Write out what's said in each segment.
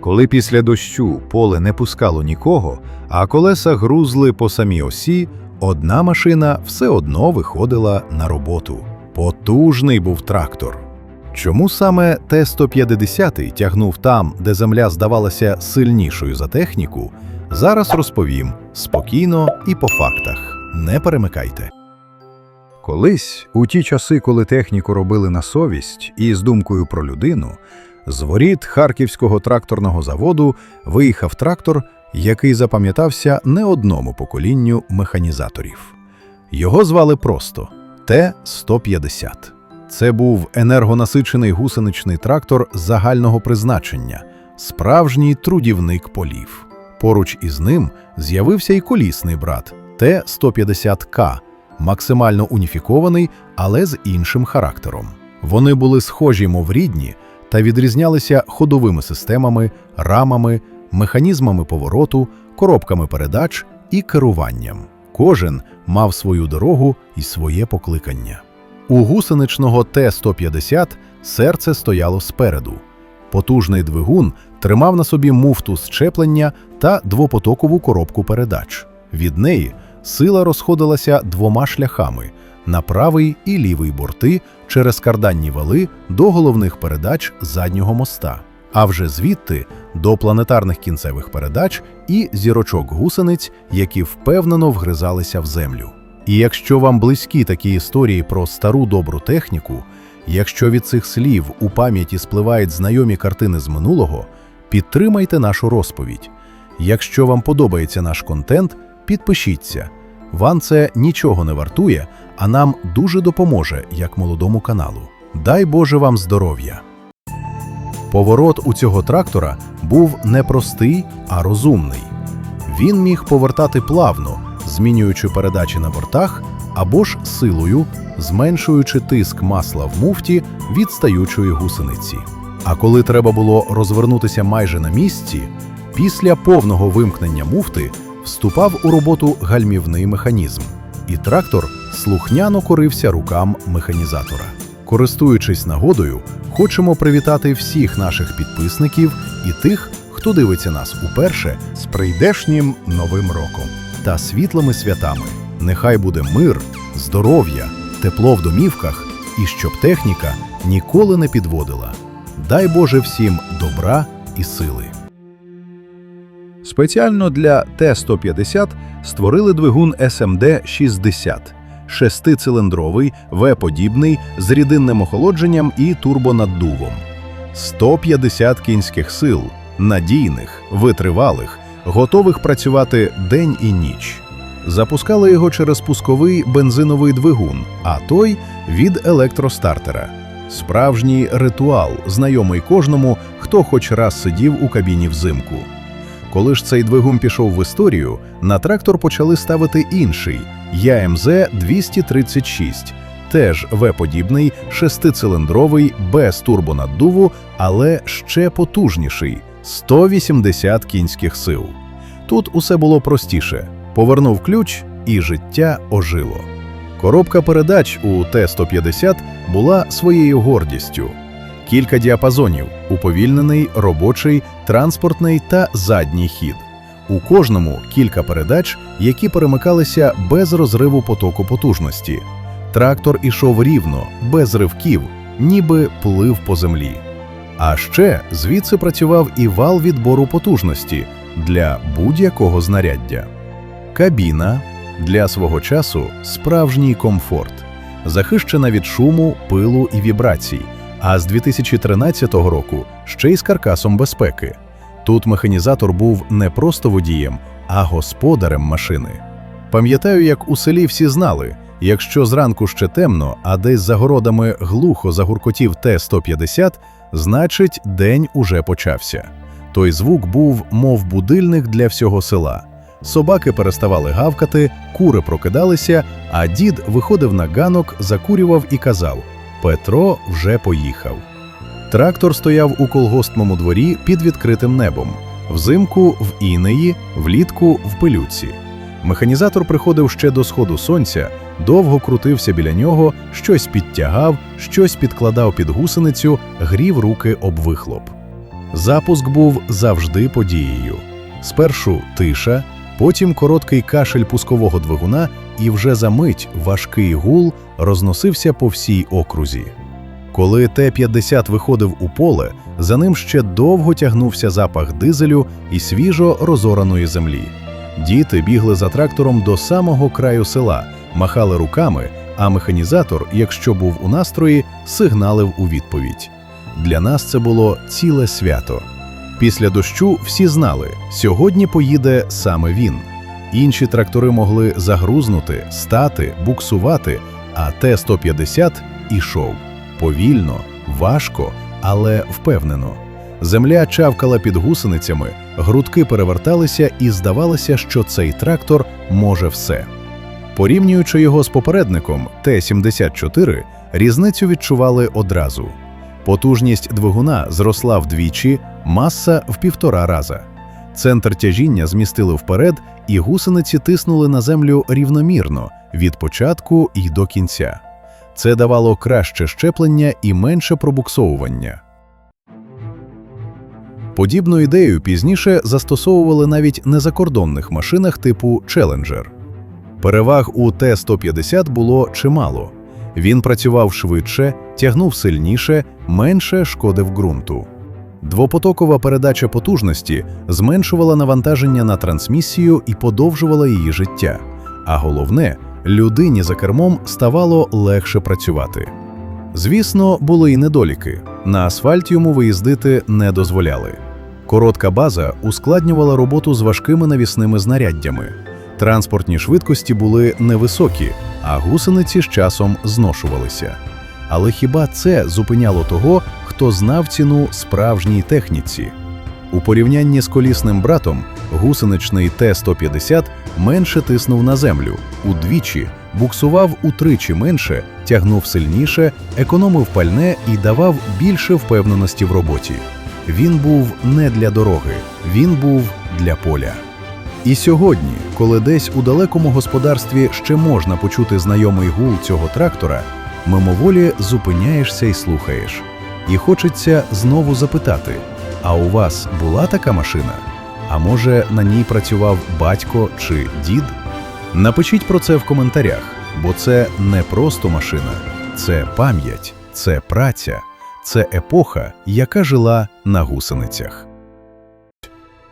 Коли після дощу поле не пускало нікого, а колеса грузли по самій осі, одна машина все одно виходила на роботу. Потужний був трактор. Чому саме Т-150 тягнув там, де земля здавалася сильнішою за техніку, зараз розповім спокійно і по фактах. Не перемикайте. Колись, у ті часи, коли техніку робили на совість і з думкою про людину, з воріт Харківського тракторного заводу виїхав трактор, який запам'ятався не одному поколінню механізаторів. Його звали просто Т-150. Це був енергонасичений гусеничний трактор загального призначення, справжній трудівник полів. Поруч із ним з'явився і колісний брат Т-150К, максимально уніфікований, але з іншим характером. Вони були схожі, мов рідні, та відрізнялися ходовими системами, рамами, механізмами повороту, коробками передач і керуванням. Кожен мав свою дорогу і своє покликання. У гусеничного Т-150 серце стояло спереду. Потужний двигун тримав на собі муфту щеплення та двопотокову коробку передач. Від неї сила розходилася двома шляхами на правий і лівий борти через карданні вали до головних передач заднього моста, а вже звідти до планетарних кінцевих передач і зірочок гусениць, які впевнено вгризалися в землю. І якщо вам близькі такі історії про стару добру техніку, якщо від цих слів у пам'яті спливають знайомі картини з минулого, підтримайте нашу розповідь. Якщо вам подобається наш контент, підпишіться. Вам це нічого не вартує, а нам дуже допоможе як молодому каналу. Дай Боже вам здоров'я! Поворот у цього трактора був не простий, а розумний. Він міг повертати плавно, змінюючи передачі на бортах або ж силою, зменшуючи тиск масла в муфті відстаючої гусениці. А коли треба було розвернутися майже на місці, після повного вимкнення муфти вступав у роботу гальмівний механізм, і трактор слухняно корився рукам механізатора. Користуючись нагодою, хочемо привітати всіх наших підписників і тих, хто дивиться нас уперше з прийдешнім новим роком та світлими святами. Нехай буде мир, здоров'я, тепло в домівках і щоб техніка ніколи не підводила. Дай Боже всім добра і сили. Спеціально для Т-150 створили двигун SMD-60 – шестициліндровий, В-подібний, з рідинним охолодженням і турбонаддувом. 150 кінських сил, надійних, витривалих, готових працювати день і ніч. Запускали його через пусковий бензиновий двигун, а той від електростартера. Справжній ритуал, знайомий кожному, хто хоч раз сидів у кабіні взимку. Коли ж цей двигун пішов в історію, на трактор почали ставити інший ЯМЗ 236, теж В-подібний, шестициліндровий, без турбонаддуву, але ще потужніший 180 кінських сил. Тут усе було простіше: повернув ключ, і життя ожило. Коробка передач у Т-150 була своєю гордістю. Кілька діапазонів уповільнений, робочий, транспортний та задній хід. У кожному кілька передач, які перемикалися без розриву потоку потужності. Трактор ішов рівно, без ривків, ніби плив по землі. А ще звідси працював і вал відбору потужності для будь-якого знаряддя. Кабіна для свого часу справжній комфорт, захищена від шуму, пилу і вібрацій. А з 2013 року ще й з каркасом безпеки. Тут механізатор був не просто водієм, а господарем машини. Пам'ятаю, як у селі всі знали, якщо зранку ще темно, а десь за городами глухо загуркотів Т-150, значить день уже почався. Той звук був, мов будильник для всього села. Собаки переставали гавкати, кури прокидалися, а дід виходив на ганок, закурював і казав: Петро вже поїхав. Трактор стояв у колгоспному дворі під відкритим небом, взимку в інеї, влітку в пилюці. Механізатор приходив ще до сходу сонця, довго крутився біля нього, щось підтягав, щось підкладав під гусеницю, грів руки об вихлоп. Запуск був завжди подією. Спершу тиша, потім короткий кашель пускового двигуна, і вже за мить важкий гул розносився по всій окрузі. Коли Т-50 виходив у поле, за ним ще довго тягнувся запах дизелю і свіжо розораної землі. Діти бігли за трактором до самого краю села, махали руками, а механізатор, якщо був у настрої, сигналив у відповідь. Для нас це було ціле свято. Після дощу всі знали, сьогодні поїде саме він. Інші трактори могли загрузнути, стати, буксувати, а Т-150 ішов. Повільно, важко, але впевнено. Земля чавкала під гусеницями, грудки переверталися, і здавалося, що цей трактор може все. Порівнюючи його з попередником Т-74, різницю відчували одразу. Потужність двигуна зросла вдвічі, маса в півтора раза. Центр тяжіння змістили вперед, і гусениці тиснули на землю рівномірно від початку і до кінця. Це давало краще щеплення і менше пробуксовування. Подібну ідею пізніше застосовували навіть на закордонних машинах типу Challenger. Переваг у Т-150 було чимало. Він працював швидше, тягнув сильніше, менше шкодив ґрунту. Двопотокова передача потужності зменшувала навантаження на трансмісію і подовжувала її життя. А головне, людині за кермом ставало легше працювати. Звісно, були й недоліки. На асфальт йому виїздити не дозволяли. Коротка база ускладнювала роботу з важкими навісними знаряддями. Транспортні швидкості були невисокі, а гусениці з часом зношувалися. Але хіба це зупиняло того, хто знав ціну справжній техніці? У порівнянні з колісним братом гусеничний Т-150 менше тиснув на землю, удвічі, буксував утричі менше, тягнув сильніше, економив пальне і давав більше впевненості в роботі. Він був не для дороги, він був для поля. І сьогодні, коли десь у далекому господарстві ще можна почути знайомий гул цього трактора, мимоволі зупиняєшся і слухаєш. І хочеться знову запитати: а у вас була така машина? А може на ній працював батько чи дід? Напишіть про це в коментарях, бо це не просто машина, це пам'ять, це праця, це епоха, яка жила на гусеницях.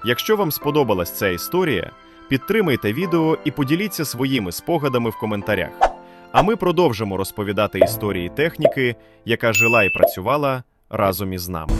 Якщо вам сподобалась ця історія, підтримайте відео і поділіться своїми спогадами в коментарях. А ми продовжимо розповідати історії техніки, яка жила і працювала разом із нами.